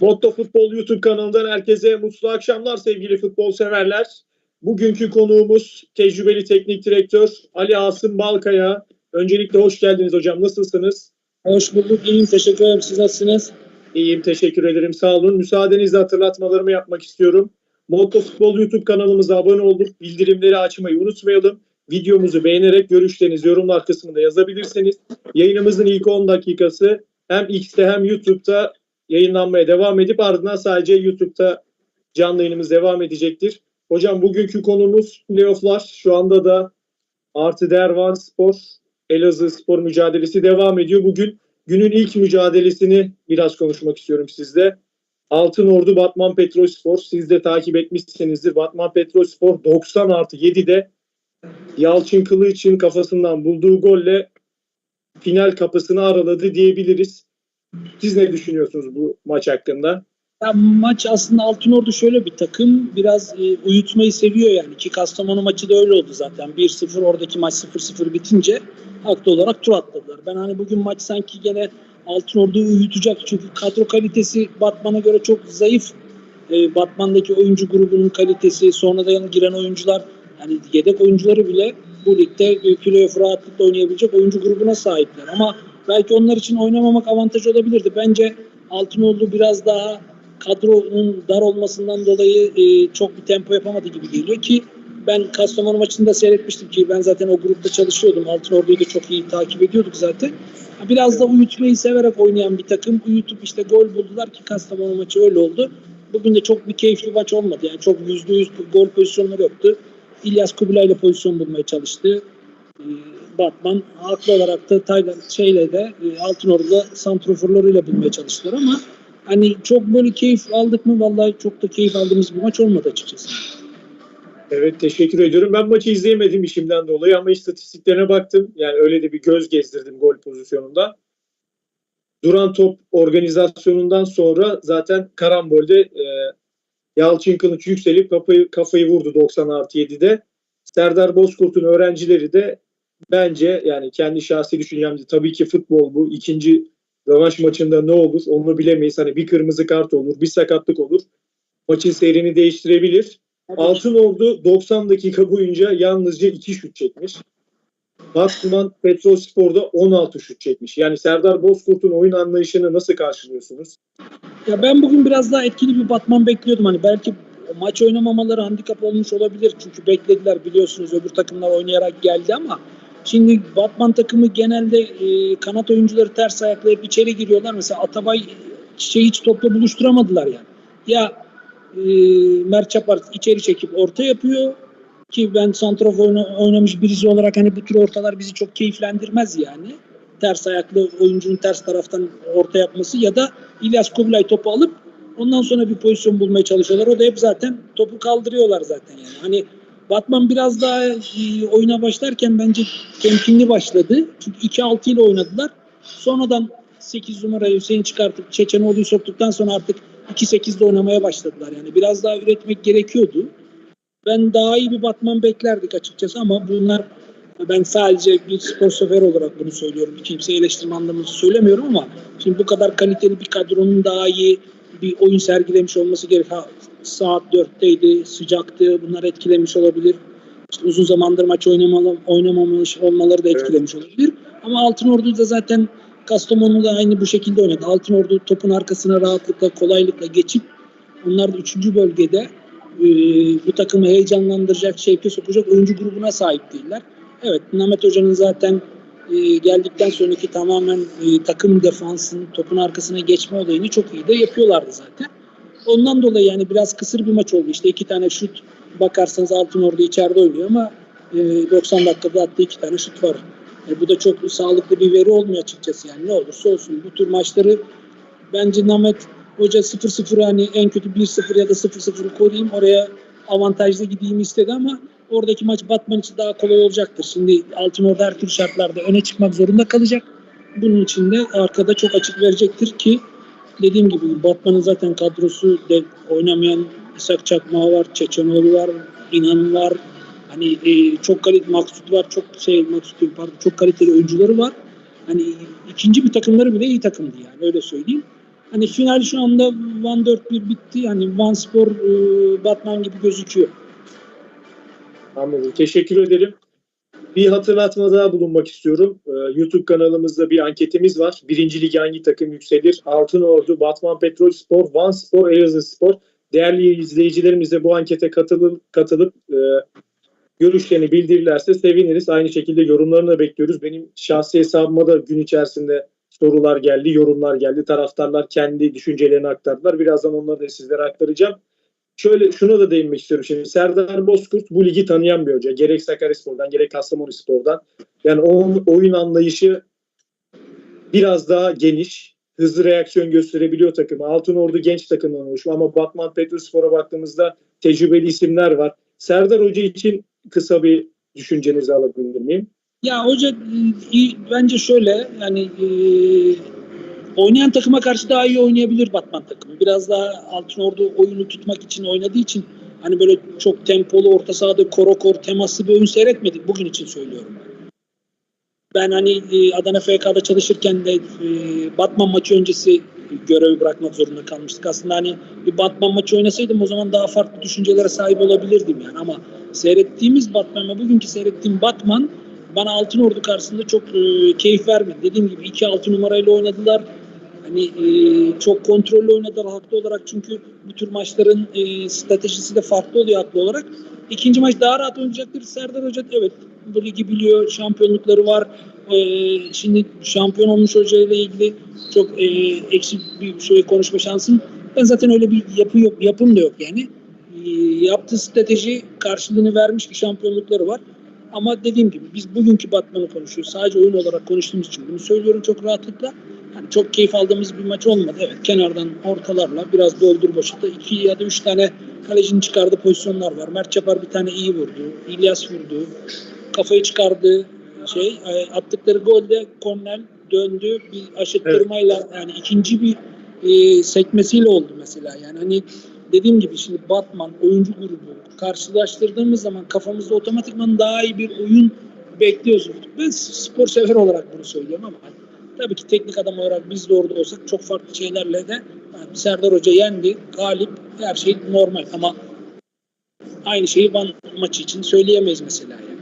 Motto Futbol YouTube kanalından herkese mutlu akşamlar sevgili futbol severler. Bugünkü konuğumuz tecrübeli teknik direktör Ali Asım Balkaya. Öncelikle hoş geldiniz hocam. Nasılsınız? Hoş bulduk. İyiyim. Teşekkür ederim. Siz nasılsınız? İyiyim, teşekkür ederim. Sağ olun. Müsaadenizle hatırlatmalarımı yapmak istiyorum. Motto Futbol YouTube kanalımıza abone olup bildirimleri açmayı unutmayalım. Videomuzu beğenerek görüşlerinizi yorumlar kısmında yazabilirsiniz. Yayınımızın ilk 10 dakikası hem X'te hem YouTube'da yayınlanmaya devam edip ardından sadece YouTube'da canlı yayınımız devam edecektir. Hocam bugünkü konumuz playofflar. Şu anda da Artı Dervan Spor, Elazığ Spor mücadelesi devam ediyor. Bugün günün ilk mücadelesini biraz konuşmak istiyorum sizle. Altın Ordu Batman Petrolspor. Siz de takip etmişsinizdir. Batman Petrolspor 90 artı 7'de Yalçın Kılıç'ın kafasından bulduğu golle final kapısını araladı diyebiliriz. Siz ne düşünüyorsunuz bu maç hakkında? Ya, maç aslında Altınordu şöyle bir takım. Biraz e, uyutmayı seviyor yani. Ki Kastamonu maçı da öyle oldu zaten. 1-0 oradaki maç 0-0 bitince haklı olarak tur atladılar. Ben hani bugün maç sanki gene Altınordu'yu uyutacak. Çünkü kadro kalitesi Batman'a göre çok zayıf. E, Batman'daki oyuncu grubunun kalitesi, sonradan giren oyuncular yani yedek oyuncuları bile bu ligde e, playoff rahatlıkla oynayabilecek oyuncu grubuna sahipler. Ama belki onlar için oynamamak avantaj olabilirdi. Bence Altınordu biraz daha kadronun dar olmasından dolayı e, çok bir tempo yapamadı gibi geliyor ki ben Kastamonu maçında seyretmiştim ki ben zaten o grupta çalışıyordum. Altınordu'yu da çok iyi takip ediyorduk zaten. Biraz da uyutmayı severek oynayan bir takım. Uyutup işte gol buldular ki Kastamonu maçı öyle oldu. Bugün de çok bir keyifli maç olmadı. Yani çok yüzde yüz gol pozisyonları yoktu. İlyas Kubilay ile pozisyon bulmaya çalıştı. Batman haklı olarak da Tayland şeyle de e, Altınordu'da santroforlarıyla bulmaya çalıştılar ama hani çok böyle keyif aldık mı vallahi çok da keyif aldığımız bir maç olmadı açıkçası. Evet teşekkür ediyorum. Ben maçı izleyemedim işimden dolayı ama istatistiklerine baktım. Yani öyle de bir göz gezdirdim gol pozisyonunda. Duran top organizasyonundan sonra zaten karambolde e, Yalçın Kılıç yükselip kafayı, kafayı vurdu 90 artı 7'de. Serdar Bozkurt'un öğrencileri de bence yani kendi şahsi düşüncemde tabii ki futbol bu. ikinci rövanş maçında ne olur onu bilemeyiz. Hani bir kırmızı kart olur, bir sakatlık olur. Maçın seyrini değiştirebilir. Altın Ordu 90 dakika boyunca yalnızca 2 şut çekmiş. Batman Petrolspor'da 16 şut çekmiş. Yani Serdar Bozkurt'un oyun anlayışını nasıl karşılıyorsunuz? Ya ben bugün biraz daha etkili bir Batman bekliyordum. Hani belki maç oynamamaları handikap olmuş olabilir. Çünkü beklediler biliyorsunuz öbür takımlar oynayarak geldi ama şimdi Batman takımı genelde e, kanat oyuncuları ters ayaklayıp içeri giriyorlar. Mesela Atabay şey hiç topla buluşturamadılar yani. Ya e, Mert Çapar içeri çekip orta yapıyor ki ben oyna- oynamış birisi olarak hani bu tür ortalar bizi çok keyiflendirmez yani. Ters ayaklı oyuncunun ters taraftan orta yapması ya da İlyas Kubilay topu alıp ondan sonra bir pozisyon bulmaya çalışıyorlar. O da hep zaten topu kaldırıyorlar zaten yani. Hani Batman biraz daha e, oyuna başlarken bence temkinli başladı. Çünkü 2-6 ile oynadılar. Sonradan 8 numarayı Hüseyin çıkartıp Çeçenoğlu'yu soktuktan sonra artık 2-8'de oynamaya başladılar. Yani biraz daha üretmek gerekiyordu. Ben daha iyi bir Batman beklerdik açıkçası ama bunlar ben sadece bir spor sever olarak bunu söylüyorum. Kimseyi eleştirme anlamında söylemiyorum ama şimdi bu kadar kaliteli bir kadronun daha iyi bir oyun sergilemiş olması gerek. Saat 4'teydi, sıcaktı. Bunlar etkilemiş olabilir. İşte uzun zamandır maç oynamalı, oynamamış olmaları da etkilemiş olabilir. Ama Altınordu da zaten Kastamonu da aynı bu şekilde oynadı. Altınordu topun arkasına rahatlıkla, kolaylıkla geçip onlar da 3. bölgede e, bu takımı heyecanlandıracak, şevke sokacak oyuncu grubuna sahip değiller. Evet, Mehmet Hoca'nın zaten e, geldikten sonraki tamamen e, takım defansının topun arkasına geçme olayını çok iyi de yapıyorlardı zaten. Ondan dolayı yani biraz kısır bir maç oldu. İşte iki tane şut bakarsanız Altın orada içeride oynuyor ama e, 90 dakikada attığı iki tane şut var. E, bu da çok sağlıklı bir veri olmuyor açıkçası yani ne olursa olsun. Bu tür maçları bence Mehmet Hoca 0-0 hani en kötü 1-0 ya da 0-0 koruyayım oraya avantajlı gideyim istedi ama oradaki maç Batman için daha kolay olacaktır. Şimdi Altınordu her türlü şartlarda öne çıkmak zorunda kalacak. Bunun için de arkada çok açık verecektir ki dediğim gibi Batman'ın zaten kadrosu de oynamayan İshak Çakmağı var, Çeçenoğlu var, İnan var. Hani e, çok kaliteli Maksut var, çok şey Maksut pardon, çok kaliteli oyuncuları var. Hani ikinci bir takımları bile iyi takımdı yani öyle söyleyeyim. Hani final şu anda Van 4-1 bitti. Yani Van Spor e, Batman gibi gözüküyor. Anladım. Teşekkür ederim. Bir hatırlatma daha bulunmak istiyorum. Ee, YouTube kanalımızda bir anketimiz var. Birinci lig hangi takım yükselir? Altınordu, Batman Petrol Spor, Van Spor, Elazığ Spor. Değerli izleyicilerimiz de bu ankete katılıp, katılıp e, görüşlerini bildirirlerse seviniriz. Aynı şekilde yorumlarını da bekliyoruz. Benim şahsi hesabıma da gün içerisinde sorular geldi, yorumlar geldi. Taraftarlar kendi düşüncelerini aktardılar. Birazdan onları da sizlere aktaracağım. Şöyle şuna da değinmek istiyorum şimdi. Serdar Bozkurt bu ligi tanıyan bir hoca. Gerek Sakaryaspor'dan gerek Kastamonuspor'dan. Yani onun oyun anlayışı biraz daha geniş. Hızlı reaksiyon gösterebiliyor takımı. Altınordu genç takımdan oluşuyor ama Batman Petrospor'a baktığımızda tecrübeli isimler var. Serdar Hoca için kısa bir düşüncenizi alabilir miyim? Ya hoca e, bence şöyle yani e, oynayan takıma karşı daha iyi oynayabilir Batman takımı. Biraz daha Altınordu oyunu tutmak için oynadığı için hani böyle çok tempolu orta sahada korokor temaslı bir oyun seyretmedik. Bugün için söylüyorum. Ben hani e, Adana FK'da çalışırken de e, Batman maçı öncesi görevi bırakmak zorunda kalmıştık. Aslında hani bir Batman maçı oynasaydım o zaman daha farklı düşüncelere sahip olabilirdim yani ama seyrettiğimiz Batman ve bugünkü seyrettiğim Batman bana Altınordu karşısında çok e, keyif vermedi. Dediğim gibi 2-6 numarayla oynadılar. Hani e, çok kontrollü oynadılar haklı olarak çünkü bu tür maçların e, stratejisi de farklı oluyor haklı olarak. İkinci maç daha rahat oynayacaktır. Serdar Hoca evet bu ligi biliyor, şampiyonlukları var. E, şimdi şampiyon olmuş hocayla ilgili çok e, eksik bir şey konuşma şansım. Ben zaten öyle bir yapı yok, yapım da yok yani. E, yaptığı strateji karşılığını vermiş bir şampiyonlukları var. Ama dediğim gibi biz bugünkü Batman'ı konuşuyoruz. Sadece oyun olarak konuştuğumuz için bunu söylüyorum çok rahatlıkla. Yani çok keyif aldığımız bir maç olmadı. Evet kenardan ortalarla biraz doldur boşalttı. İki ya da üç tane kalecinin çıkardığı pozisyonlar var. Mert Çapar bir tane iyi vurdu. İlyas vurdu. Kafayı çıkardı. Şey e, attıkları golde Kornel döndü. Bir aşıttırmayla yani ikinci bir e, sekmesiyle oldu mesela. Yani hani dediğim gibi şimdi Batman oyuncu grubu karşılaştırdığımız zaman kafamızda otomatikman daha iyi bir oyun bekliyoruz. Ben spor sever olarak bunu söylüyorum ama hani tabii ki teknik adam olarak biz de orada olsak çok farklı şeylerle de yani Serdar Hoca yendi, galip, her şey normal ama aynı şeyi Van maçı için söyleyemeyiz mesela yani.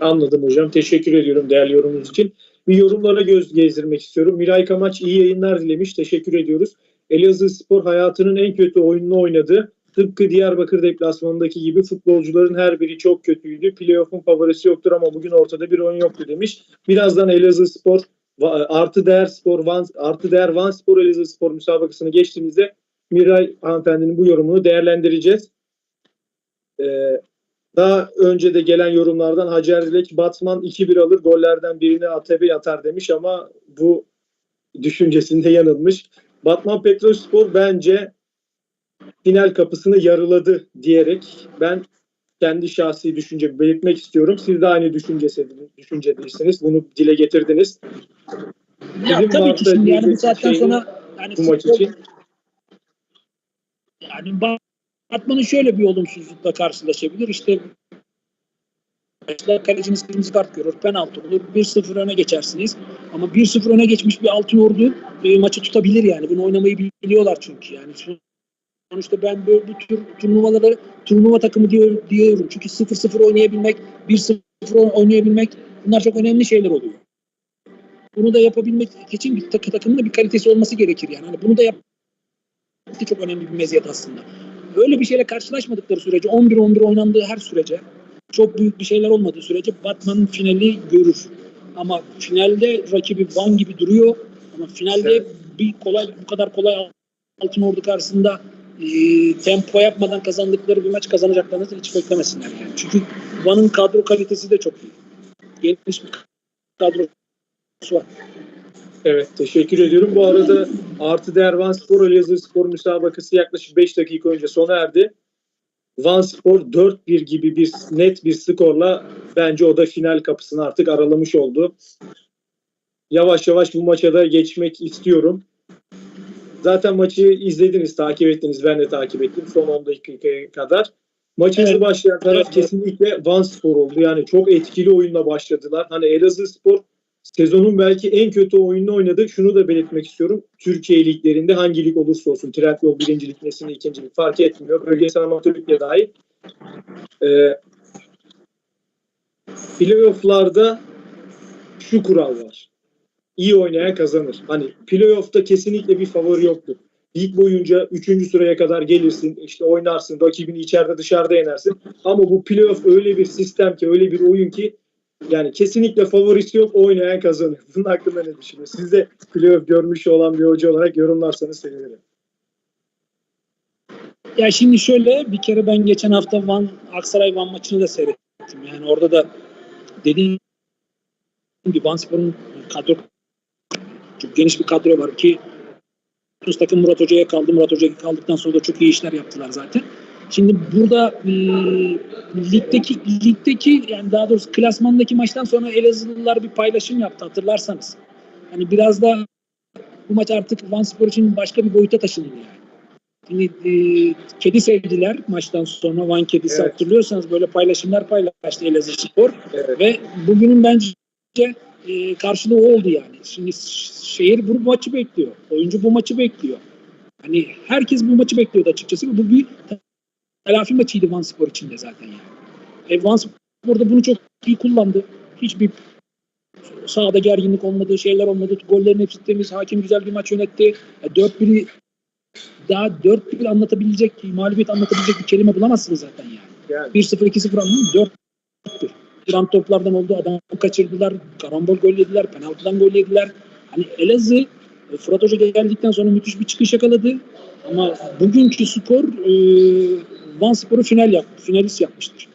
Anladım hocam. Teşekkür ediyorum değerli yorumunuz için. Bir yorumlara göz gezdirmek istiyorum. Miray Kamaç iyi yayınlar dilemiş. Teşekkür ediyoruz. Elazığ Spor hayatının en kötü oyununu oynadı. Tıpkı Diyarbakır deplasmanındaki gibi futbolcuların her biri çok kötüydü. Playoff'un favorisi yoktur ama bugün ortada bir oyun yoktu demiş. Birazdan Elazığ Spor artı değer spor Van, artı değer Van Spor Elazığ Spor müsabakasını geçtiğimizde Miray hanımefendinin bu yorumunu değerlendireceğiz. Ee, daha önce de gelen yorumlardan Hacer Dilek Batman 2-1 alır gollerden birini ATB atar demiş ama bu düşüncesinde yanılmış. Batman Petrolspor bence final kapısını yarıladı diyerek ben kendi şahsi düşüncemi belirtmek istiyorum. Siz de aynı düşüncesi, düşüncedeysiniz. Bunu dile getirdiniz. Ya Bizim tabii ki şimdi yani şey sonra yani Bu maç için. Yani Batman'ın şöyle bir olumsuzlukla karşılaşabilir. İşte kaleciniz kırmızı kart görür, penaltı olur, 1-0 öne geçersiniz. Ama 1-0 öne geçmiş bir altın ordu e, maçı tutabilir yani. Bunu oynamayı biliyorlar çünkü yani. Sonuçta ben böyle bu tür turnuvaları turnuva takımı diyor, diyorum. Çünkü 0-0 oynayabilmek, 1-0 oynayabilmek bunlar çok önemli şeyler oluyor. Bunu da yapabilmek için bir takı takımın da bir kalitesi olması gerekir yani. Hani bunu da yap çok önemli bir meziyet aslında. Böyle bir şeyle karşılaşmadıkları sürece 11-11 oynandığı her sürece çok büyük bir şeyler olmadığı sürece Batman finali görür. Ama finalde rakibi Van gibi duruyor. Ama finalde bir kolay bu kadar kolay Altın Ordu karşısında tempo yapmadan kazandıkları bir maç kazanacaklarını hiç beklemesinler yani. Çünkü Van'ın kadro kalitesi de çok iyi. Geniş bir kadrosu var. Evet teşekkür ediyorum. Bu arada artı değer Van Spor Elazığ Spor müsabakası yaklaşık 5 dakika önce sona erdi. Van Spor 4-1 gibi bir net bir skorla bence o da final kapısını artık aralamış oldu. Yavaş yavaş bu maça da geçmek istiyorum. Zaten maçı izlediniz, takip ettiniz. Ben de takip ettim son 10 dakikaya kadar. Maç hızlı Evet. başlayan taraf Evet. kesinlikle Van Spor oldu. Yani çok etkili oyunla başladılar. Hani Elazığ Spor sezonun belki en kötü oyununu oynadı. Şunu da belirtmek istiyorum. Türkiye liglerinde hangi lig olursa olsun Trendyol birincilik, Nesine ikincilik fark etmiyor. Bölgesel amatörlükle dahi e, playofflarda şu kural var. İyi oynayan kazanır. Hani playoff'ta kesinlikle bir favori yoktur. Lig boyunca 3. sıraya kadar gelirsin, işte oynarsın, rakibini içeride dışarıda yenersin. Ama bu playoff öyle bir sistem ki, öyle bir oyun ki yani kesinlikle favorisi yok, oynayan kazanır. Bunun hakkında ne düşünüyorsunuz? Siz de playoff görmüş olan bir hoca olarak yorumlarsanız sevinirim. Ya şimdi şöyle bir kere ben geçen hafta Van Aksaray Van maçını da seyrettim. Yani orada da dediğim gibi Van Spor'un kadro çok geniş bir kadro var ki Tunus takım Murat Hoca'ya kaldı. Murat Hoca'ya kaldıktan sonra da çok iyi işler yaptılar zaten. Şimdi burada e, ligdeki ligdeki yani daha doğrusu klasmandaki maçtan sonra Elazığlılar bir paylaşım yaptı hatırlarsanız. Hani biraz da bu maç artık Van Spor için başka bir boyuta taşındı yani. Şimdi, e, kedi sevdiler maçtan sonra Van kedisi Evet. hatırlıyorsanız böyle paylaşımlar paylaştı Elazığ Spor. Evet. Ve bugünün bence e, karşılığı oldu yani. Şimdi şehir bu maçı bekliyor. Oyuncu bu maçı bekliyor. Hani herkes bu maçı bekliyordu açıkçası. Bu bir telafi maçıydı Van Spor için de zaten yani. E, Van Spor da bunu çok iyi kullandı. Hiçbir sahada gerginlik olmadı, şeyler olmadı. Gollerin hepsi temiz. Hakim güzel bir maç yönetti. E, 4-1'i daha 4-1 anlatabilecek, mağlubiyet anlatabilecek bir kelime bulamazsınız zaten yani. Yani 1-0 2-0 anladın 4-1. Duran toplardan oldu. Adam kaçırdılar. Karambol gol yediler. Penaltıdan gol yediler. Hani Elazığ e, Fırat Hoca geldikten sonra müthiş bir çıkış yakaladı. Ama bugünkü skor e, Van Spor'u final yap, finalist yapmıştır.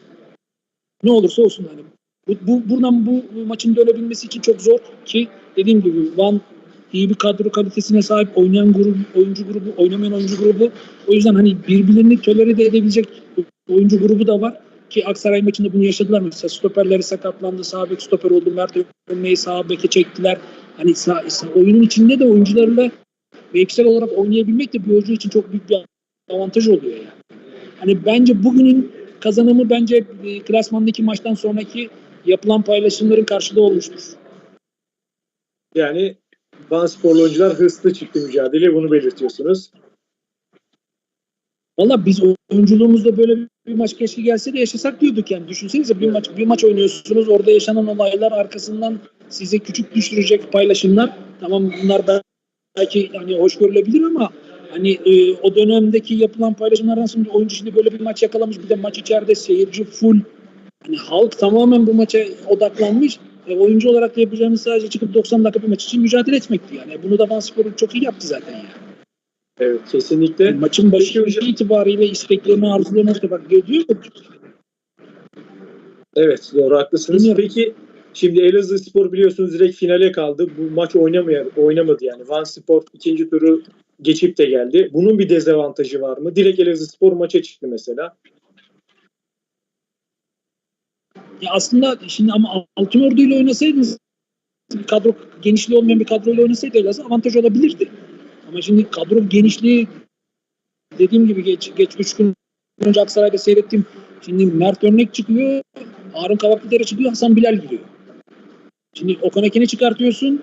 Ne olursa olsun hani. Bu, bu, buradan bu, maçın dönebilmesi için çok zor ki dediğim gibi Van iyi bir kadro kalitesine sahip oynayan grup, oyuncu grubu, oynamayan oyuncu grubu. O yüzden hani birbirlerini tolere de edebilecek oyuncu grubu da var. Ki Aksaray maçında bunu yaşadılar mesela stoperleri sakatlandı. Sağ bek stoper oldu. Mert Önmeyi sağ beke çektiler. Hani sağ, sağ- oyunun içinde de oyuncularla mevkisel olarak oynayabilmek de bir oyuncu için çok büyük bir avantaj oluyor yani. Hani bence bugünün kazanımı bence e, klasmandaki maçtan sonraki yapılan paylaşımların karşılığı olmuştur. Yani Van sporlu oyuncular hırslı çıktı mücadele bunu belirtiyorsunuz. Valla biz oyunculuğumuzda böyle bir maç keşke gelse de yaşasak diyorduk yani. Düşünsenize bir maç bir maç oynuyorsunuz. Orada yaşanan olaylar arkasından size küçük düşürecek paylaşımlar. Tamam bunlar da belki hani hoş görülebilir ama hani e, o dönemdeki yapılan paylaşımlardan sonra oyuncu şimdi böyle bir maç yakalamış. Bir de maç içeride seyirci full. Hani halk tamamen bu maça odaklanmış. E, oyuncu olarak da yapacağımız sadece çıkıp 90 dakika bir maç için mücadele etmekti yani. Bunu da Van Spor çok iyi yaptı zaten yani. Evet kesinlikle. Maçın başı itibariyle isteklerini, arzularını işte bak diyor. Evet doğru haklısınız. Bilmiyorum. Peki şimdi Elazığ Spor biliyorsunuz direkt finale kaldı. Bu maç oynamaya, oynamadı yani. Van Spor ikinci turu geçip de geldi. Bunun bir dezavantajı var mı? Direkt Elazığ Spor maça çıktı mesela. Ya aslında şimdi ama Altınordu ile oynasaydınız kadro genişliği olmayan bir kadroyla oynasaydı Elazığ avantaj olabilirdi. Ama şimdi kadro genişliği dediğim gibi geç geç 3 gün önce Aksaray'da seyrettim. Şimdi Mert Örnek çıkıyor, Harun Kavaklıdere çıkıyor, Hasan Bilal giriyor. Şimdi Okan Eken'i çıkartıyorsun,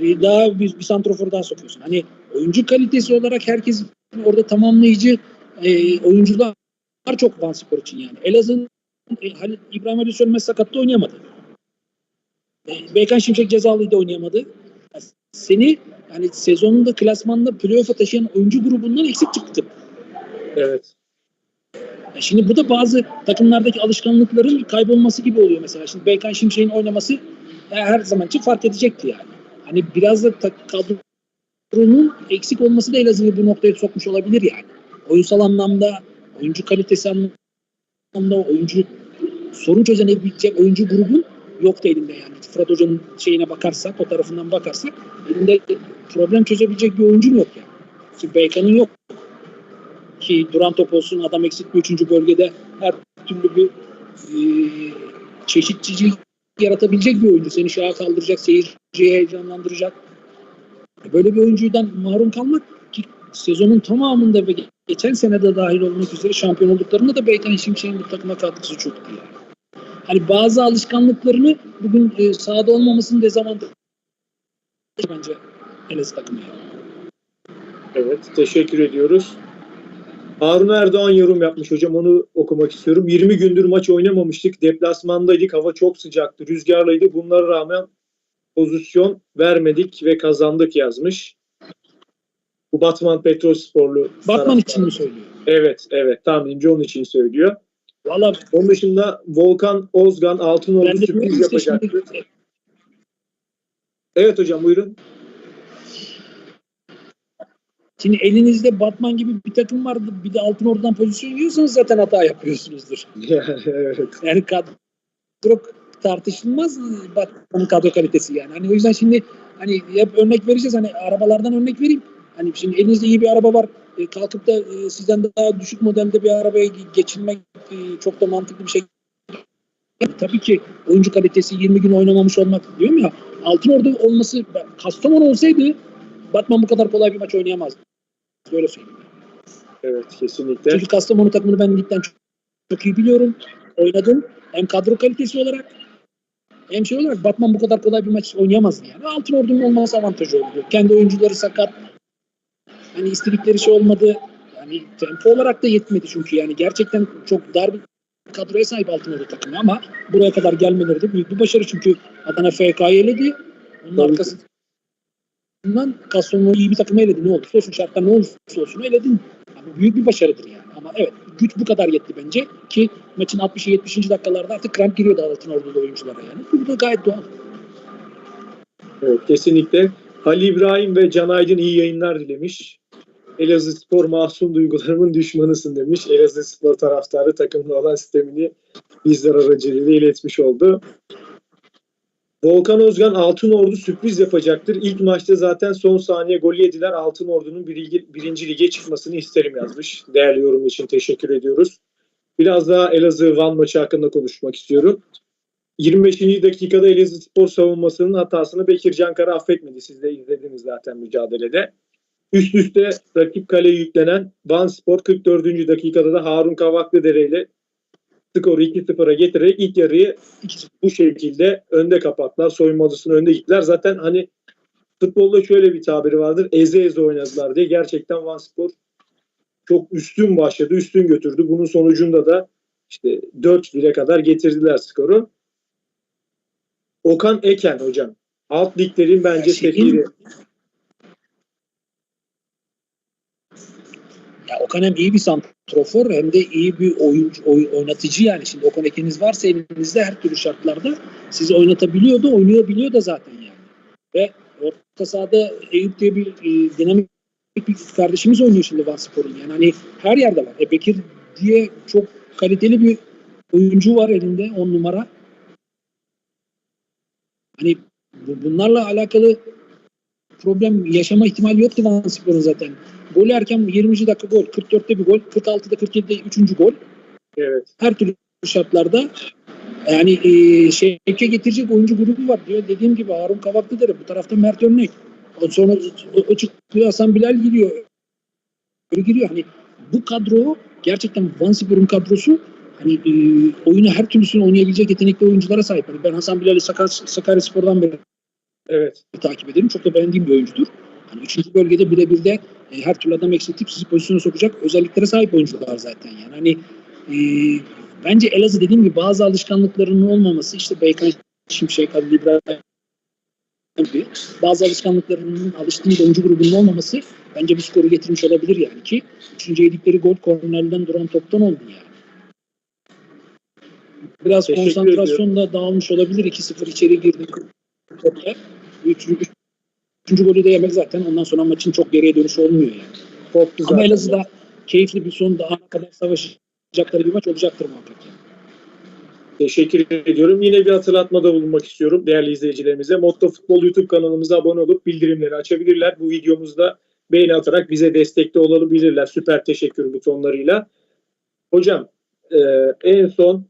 e, daha bir, bir santrofor daha sokuyorsun. Hani oyuncu kalitesi olarak herkes orada tamamlayıcı e, oyuncular çok Van Spor için yani. Elazığ'ın e, Halil İbrahim Ali Sönmez sakatta oynayamadı. E, Beykan Şimşek cezalıydı oynayamadı. Yani Seni yani sezonunda klasmanda playoff'a taşıyan oyuncu grubundan eksik çıktı. Evet. Ya şimdi bu da bazı takımlardaki alışkanlıkların kaybolması gibi oluyor mesela. Şimdi Beykan Şimşek'in oynaması e, her zaman için fark edecekti yani. Hani biraz da kadronun eksik olması da Elazığ'ı bu noktaya sokmuş olabilir yani. Oyunsal anlamda, oyuncu kalitesi anlamda, oyuncu sorun çözenebilecek oyuncu grubun yoktu elinde yani. Fırat Hoca'nın şeyine bakarsak, o tarafından bakarsak elinde problem çözebilecek bir oyuncun yok yani. Şimdi Beykan'ın yok ki duran top olsun adam eksiltme üçüncü bölgede her türlü bir e, çeşitçilik yaratabilecek bir oyuncu. Seni şaha kaldıracak, seyirciyi heyecanlandıracak. Böyle bir oyuncudan mahrum kalmak ki sezonun tamamında ve geçen sene de dahil olmak üzere şampiyon olduklarında da Beykan Şimşek'in bu takıma katkısı çoktu yani. Hani bazı alışkanlıklarını bugün e, sahada olmamasının dezavantajı bence Elazığ takımı. Evet, teşekkür ediyoruz. Harun Erdoğan yorum yapmış hocam onu okumak istiyorum. 20 gündür maç oynamamıştık. Deplasmandaydık. Hava çok sıcaktı. Rüzgarlıydı. Bunlara rağmen pozisyon vermedik ve kazandık yazmış. Bu Batman Petrolsporlu. Batman için mi söylüyor? Evet, evet. Tahminimce onun için söylüyor. Valla Onun dışında Volkan Ozgan diyorum sürpriz yapacaktı. Evet hocam buyurun. Şimdi elinizde Batman gibi bir takım vardı. Bir de altın oradan pozisyon yiyorsanız zaten hata yapıyorsunuzdur. evet. Yani kadro tartışılmaz Batman'ın kadro kalitesi yani. Hani o yüzden şimdi hani hep örnek vereceğiz. Hani arabalardan örnek vereyim. Hani şimdi elinizde iyi bir araba var. E, kalkıp da e, sizden daha düşük modelde bir arabaya ge- geçirmek e, çok da mantıklı bir şey. Tabii ki oyuncu kalitesi 20 gün oynamamış olmak diyorum ya. Altın orada olması Kastamonu olsaydı Batman bu kadar kolay bir maç oynayamazdı. Böyle söyleyeyim. Evet kesinlikle. Çünkü Kastamonu takımını ben ligden çok, çok iyi biliyorum. Oynadım. Hem kadro kalitesi olarak hem şey olarak Batman bu kadar kolay bir maç oynayamazdı yani. Altın Ordu'nun olması avantajı oldu. Kendi oyuncuları sakat. Hani istedikleri şey olmadı. Yani tempo olarak da yetmedi çünkü yani gerçekten çok dar bir kadroya sahip Altın Ordu takımı ama buraya kadar gelmeleri de büyük bir başarı çünkü Adana FK'yı eledi. Onun Tabii arkasından Kastamonu iyi bir takım eledi. Ne olursa olsun şartlar ne olursa olsun eledin. Yani büyük bir başarıdır yani. Ama evet güç bu kadar yetti bence ki maçın 60 70. dakikalarda artık kramp giriyordu Altın Ordu'da oyunculara yani. Bu da gayet doğal. Evet, kesinlikle. Halil İbrahim ve Can Aydın iyi yayınlar dilemiş. Elazığ Spor masum duygularımın düşmanısın demiş. Elazığ Spor taraftarı takımla olan sistemini bizler aracılığıyla iletmiş oldu. Volkan Özgan Altın Ordu sürpriz yapacaktır. İlk maçta zaten son saniye golü yediler. Altın Ordu'nun birinci, birinci lige çıkmasını isterim yazmış. Değerli yorum için teşekkür ediyoruz. Biraz daha Elazığ Van maçı hakkında konuşmak istiyorum. 25. dakikada Elazığ Spor savunmasının hatasını Bekir Cankara affetmedi. Siz de izlediniz zaten mücadelede. Üst üste rakip kaleye yüklenen Van Spor 44. dakikada da Harun Kavaklıdere ile skoru 2-0'a getirerek ilk yarıyı bu şekilde önde kapattılar. Soyunma odasının önde gittiler. Zaten hani futbolda şöyle bir tabiri vardır. Eze eze oynadılar diye. Gerçekten Van Spor çok üstün başladı, üstün götürdü. Bunun sonucunda da işte 4-1'e kadar getirdiler skoru. Okan Eken hocam. Alt liglerin bence sefiri. Ya Okan hem iyi bir santrofor hem de iyi bir oyuncu, oy- oynatıcı yani. Şimdi Okan Eken'iniz varsa elinizde her türlü şartlarda sizi oynatabiliyor da oynayabiliyor da zaten yani. Ve orta sahada Eyüp diye bir e, dinamik bir kardeşimiz oynuyor şimdi Van Spor'un. Yani hani her yerde var. E Bekir diye çok kaliteli bir oyuncu var elinde on numara. Hani bu- bunlarla alakalı problem yaşama ihtimali yoktu Van Spor'un zaten. Gol erken 20. dakika gol, 44'te bir gol, 46'da 47'de 3. gol. Evet. Her türlü şartlarda yani e, şevke getirecek oyuncu grubu var diyor. Dediğim gibi Harun Kavaklıdere bu tarafta Mert Örnek. Sonra o, o çıkıyor Hasan Bilal giriyor. Öyle giriyor. Hani bu kadro gerçekten Van Spor'un kadrosu hani e, oyunu her türlüsünü oynayabilecek yetenekli oyunculara sahip. Hani ben Hasan Bilal'i Sakar, Sakaryaspor'dan beri Evet. takip ederim. Çok da beğendiğim bir oyuncudur. Hani üçüncü bölgede birebir de e, her türlü adam eksiltip sizi pozisyona sokacak özelliklere sahip oyuncular zaten yani. Hani e, bence Elazığ dediğim gibi bazı alışkanlıklarının olmaması işte Beykan Şimşek, Halil İbrahim gibi bazı alışkanlıklarının alıştığı oyuncu grubunun olmaması bence bu skoru getirmiş olabilir yani ki üçüncü yedikleri gol kornerden duran toptan oldu yani. Biraz Teşekkür konsantrasyon da dağılmış olabilir. 2-0 içeri girdi. Toplar. Üçüncü, üçüncü golü de yemek zaten ondan sonra maçın çok geriye dönüşü olmuyor yani. Koptu Ama. Elazığ'da keyifli bir son daha kadar savaşacakları bir maç olacaktır muhakkak. yani. Teşekkür ediyorum. Yine bir hatırlatmada bulunmak istiyorum değerli izleyicilerimize. Motto Futbol YouTube kanalımıza abone olup bildirimleri açabilirler. Bu videomuzda beğeni atarak bize destekte olabilirler. Süper teşekkür butonlarıyla. Hocam e, en son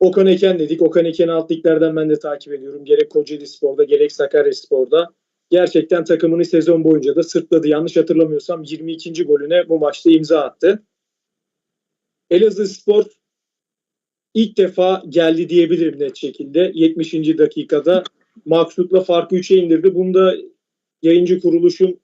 Okan Eken dedik. Okan Eken'i alt liglerden ben de takip ediyorum. Gerek Kocaeli Spor'da gerek Sakarya Spor'da. Gerçekten takımını sezon boyunca da sırtladı. Yanlış hatırlamıyorsam 22. golüne bu maçta imza attı. Elazığ Spor ilk defa geldi diyebilirim net şekilde. 70. dakikada Maksut'la farkı 3'e indirdi. Bunda yayıncı kuruluşun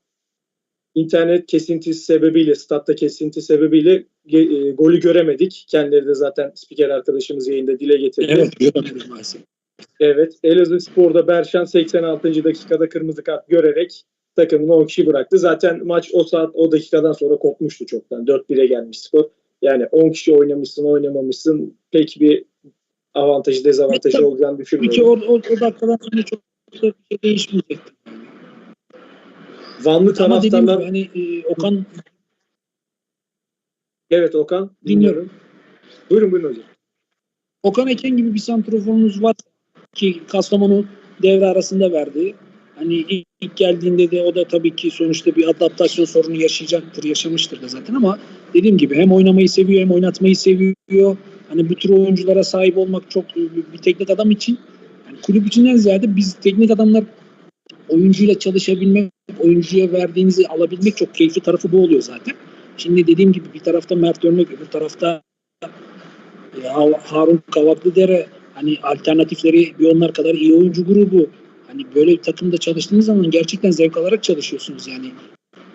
internet kesintisi sebebiyle, statta kesinti sebebiyle e, golü göremedik. Kendileri de zaten spiker arkadaşımız yayında dile getirdi. Evet göremedim maalesef. Evet. Elazığ Spor'da Berşan 86. dakikada kırmızı kart görerek takımını 10 kişi bıraktı. Zaten maç o saat o dakikadan sonra kopmuştu çoktan. 4-1'e gelmiş skor. Yani 10 kişi oynamışsın oynamamışsın pek bir avantajı dezavantajı olacağını düşünmüyorum. o, o, o dakikadan sonra çok da bir şey değişmeyecek. Vanlı Ama taraftarlar... hani e, Okan Evet Okan. Dinliyorum. Buyurun buyurun hocam. Okan Eken gibi bir santroforunuz var ki Kastamonu devre arasında verdi. Hani ilk, geldiğinde de o da tabii ki sonuçta bir adaptasyon sorunu yaşayacaktır, yaşamıştır da zaten ama dediğim gibi hem oynamayı seviyor hem oynatmayı seviyor. Hani bu tür oyunculara sahip olmak çok e, bir teknik adam için yani kulüp içinden ziyade biz teknik adamlar oyuncuyla çalışabilmek, oyuncuya verdiğinizi alabilmek çok keyifli tarafı bu oluyor zaten. Şimdi dediğim gibi bir tarafta Mert Örnek, öbür tarafta e, Ha- Harun Kavaklıdere hani alternatifleri bir onlar kadar iyi oyuncu grubu. Hani böyle bir takımda çalıştığınız zaman gerçekten zevk alarak çalışıyorsunuz yani.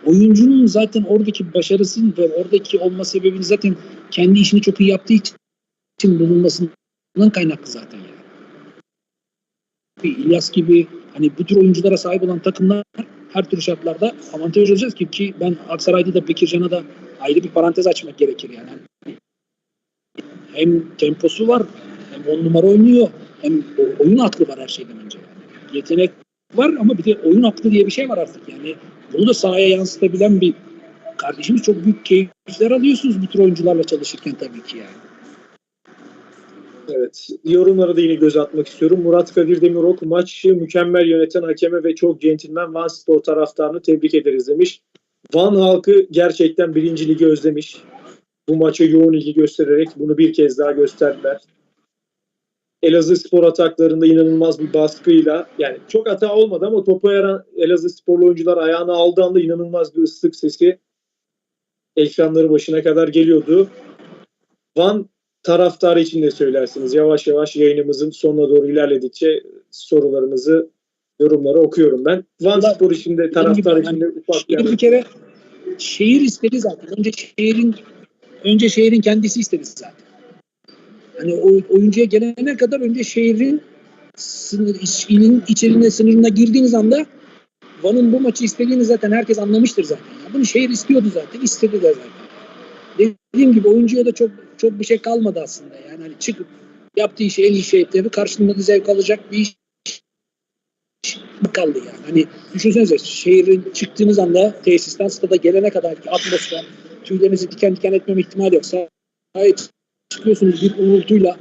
Oyuncunun zaten oradaki başarısı ve oradaki olma sebebini zaten kendi işini çok iyi yaptığı için bulunmasından kaynaklı zaten yani. İlyas gibi hani bu tür oyunculara sahip olan takımlar her türlü şartlarda avantaj olacağız ki ki ben Aksaray'da da Bekircan'a da ayrı bir parantez açmak gerekir yani. Hem temposu var hem on numara oynuyor hem oyun aklı var her şeyden önce. Yani. Yetenek var ama bir de oyun aklı diye bir şey var artık yani. Bunu da sahaya yansıtabilen bir kardeşimiz çok büyük keyifler alıyorsunuz bu tür oyuncularla çalışırken tabii ki yani. Evet. Yorumlara da yine göz atmak istiyorum. Murat Kadir Demirok maçı mükemmel yöneten hakeme ve çok centilmen Van Spor taraftarını tebrik ederiz demiş. Van halkı gerçekten birinci ligi özlemiş. Bu maça yoğun ilgi göstererek bunu bir kez daha gösterdiler. Elazığ spor ataklarında inanılmaz bir baskıyla yani çok hata olmadı ama topu yaran Elazığ sporlu oyuncular ayağına aldığı anda inanılmaz bir ıslık sesi ekranları başına kadar geliyordu. Van taraftarı için de söylersiniz. Yavaş yavaş yayınımızın sonuna doğru ilerledikçe sorularınızı, yorumları okuyorum ben. Van Vallahi Spor için de taraftar için de ufak bir bir kere şehir istedi zaten. Önce şehrin önce şehrin kendisi istedi zaten. Hani oyuncuya gelene kadar önce şehrin sınır ilin içerine sınırına girdiğiniz anda Van'ın bu maçı istediğini zaten herkes anlamıştır zaten. Bunu şehir istiyordu zaten, istedi de zaten. Dediğim gibi oyuncuya da çok çok bir şey kalmadı aslında. Yani hani çıkıp yaptığı işi en iyi şey tabii karşılığında da zevk alacak bir iş kaldı yani. Hani düşünsenize şehrin çıktığınız anda tesisten stada gelene kadar ki atmosfer tüylerinizi diken diken etmeme ihtimali yoksa gayet çıkıyorsunuz bir uğultuyla.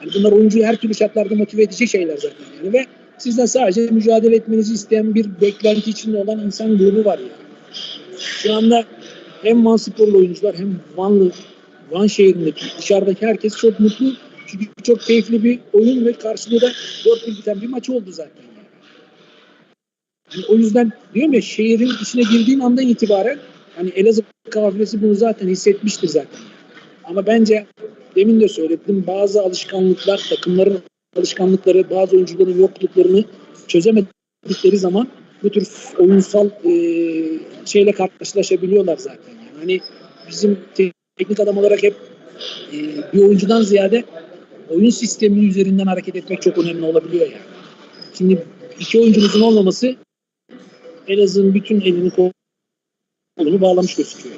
Yani bunlar oyuncuyu her türlü şartlarda motive edecek şeyler zaten yani ve sizden sadece mücadele etmenizi isteyen bir beklenti içinde olan insan grubu var yani. Şu anda hem Van Sporlu oyuncular hem Vanlı Van şehrindeki dışarıdaki herkes çok mutlu. Çünkü çok keyifli bir oyun ve karşılığı da 4-1 biten bir maç oldu zaten yani. Yani o yüzden diyorum ya şehrin içine girdiğin andan itibaren hani Elazığ kafilesi bunu zaten hissetmiştir zaten. Ama bence demin de söyledim bazı alışkanlıklar takımların alışkanlıkları bazı oyuncuların yokluklarını çözemedikleri zaman bu tür oyunsal e, şeyle karşılaşabiliyorlar zaten. Yani hani bizim te- teknik adam olarak hep e, bir oyuncudan ziyade oyun sistemi üzerinden hareket etmek çok önemli olabiliyor yani. Şimdi iki oyuncunuzun olmaması Elazığ'ın bütün elini kolunu bağlamış gözüküyor.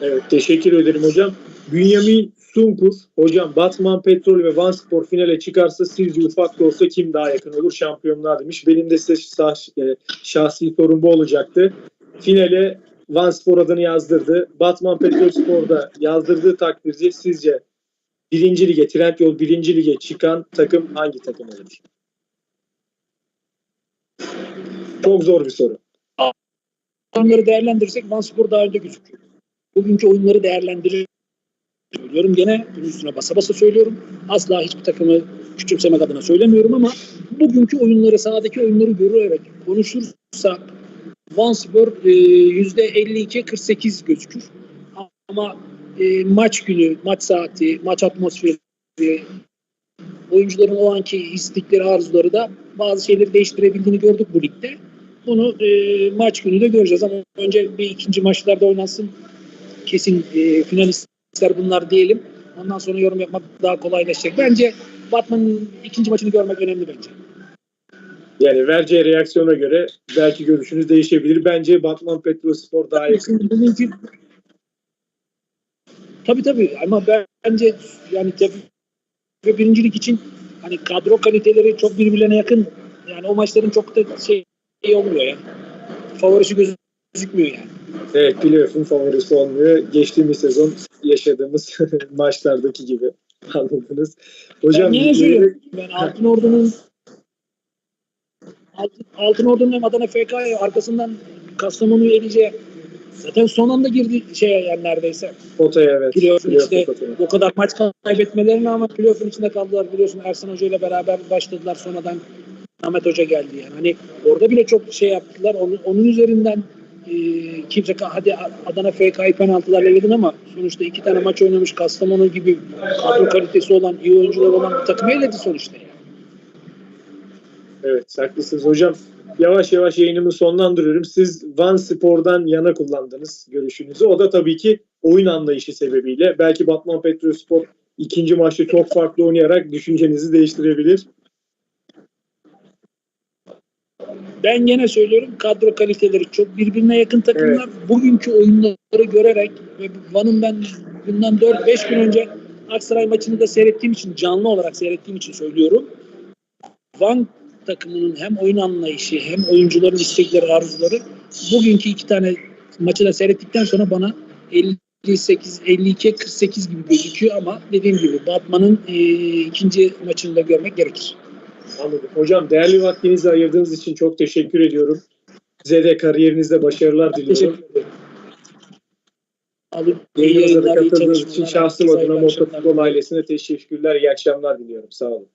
Evet, teşekkür ederim hocam. Bünyamin Sunkur, hocam Batman Petrol ve Van Spor finale çıkarsa sizce ufak da olsa kim daha yakın olur şampiyonluğa demiş. Benim de size şah- e, şahsi sorum bu olacaktı. Finale Van Spor adını yazdırdı. Batman Petrol Spor'da yazdırdığı takdirde sizce birinci lige, Trendyol birinci lige çıkan takım hangi takım olur? Çok zor bir soru. Oyunları değerlendirirsek Van Spor daha önde gözüküyor. Bugünkü oyunları değerlendirir. Söylüyorum gene bunun üstüne basa basa söylüyorum. Asla hiçbir takımı küçümsemek adına söylemiyorum ama bugünkü oyunları sahadaki oyunları görerek konuşursak Van Spor e, %52-48 gözükür. Ama e, maç günü, maç saati, maç atmosferi oyuncuların o anki istekleri, arzuları da bazı şeyleri değiştirebildiğini gördük bu ligde. Bunu e, maç günü de göreceğiz ama önce bir ikinci maçlarda oynansın. Kesin e, finalistler bunlar diyelim. Ondan sonra yorum yapmak daha kolaylaşacak. Bence Batman'ın ikinci maçını görmek önemli bence. Yani vereceği reaksiyona göre belki görüşünüz değişebilir. Bence Batman Petrospor daha yakın. Bugünkü tabii tabii ama bence yani ve birincilik için hani kadro kaliteleri çok birbirlerine yakın. Yani o maçların çok da şey olmuyor ya. Favorisi göz- gözükmüyor yani. Evet playoff'un favorisi olmuyor. Geçtiğimiz sezon yaşadığımız maçlardaki gibi anladınız. Hocam ben yine söylüyorum. Ben Altın Ordu'nun Altın, Altın Ordu'nun hem Adana FK'ya arkasından Kastamonu'yu eleyeceği zaten son anda girdi şeye yani neredeyse. potaya evet. Playoff'un Playoff'un içinde potaya. o kadar maç kaybetmelerine ama playoff'un içinde kaldılar biliyorsun Ersan Hoca ile beraber başladılar sonradan Ahmet Hoca geldi yani. Hani orada bile çok şey yaptılar. Onun, onun üzerinden e, kimse hadi Adana FK'yı penaltılarla eledin ama sonuçta iki tane maç oynamış Kastamonu gibi kadro kalitesi olan iyi oyuncular olan bir takımı eledi sonuçta. Evet haklısınız hocam. Yavaş yavaş yayınımı sonlandırıyorum. Siz Van Spor'dan yana kullandınız görüşünüzü. O da tabii ki oyun anlayışı sebebiyle. Belki Batman Petrospor ikinci maçta çok farklı oynayarak düşüncenizi değiştirebilir. Ben gene söylüyorum kadro kaliteleri çok birbirine yakın takımlar. Bugünkü oyunları görerek ve Van'ın ben bundan 4-5 gün önce Aksaray maçını da seyrettiğim için canlı olarak seyrettiğim için söylüyorum. Van takımının hem oyun anlayışı hem oyuncuların istekleri, arzuları bugünkü iki tane maçı da seyrettikten sonra bana 58 52 48 gibi gözüküyor ama dediğim gibi Batman'ın e, ikinci maçını da görmek gerekir. Anladım. Hocam değerli vaktinizi ayırdığınız için çok teşekkür ediyorum. Size de kariyerinizde başarılar diliyorum. Teşekkür ederim. İyi Yayınımıza da katıldığınız için şahsım adına akşamlar. Motofutbol ailesine teşekkürler, iyi akşamlar diliyorum. Sağ olun.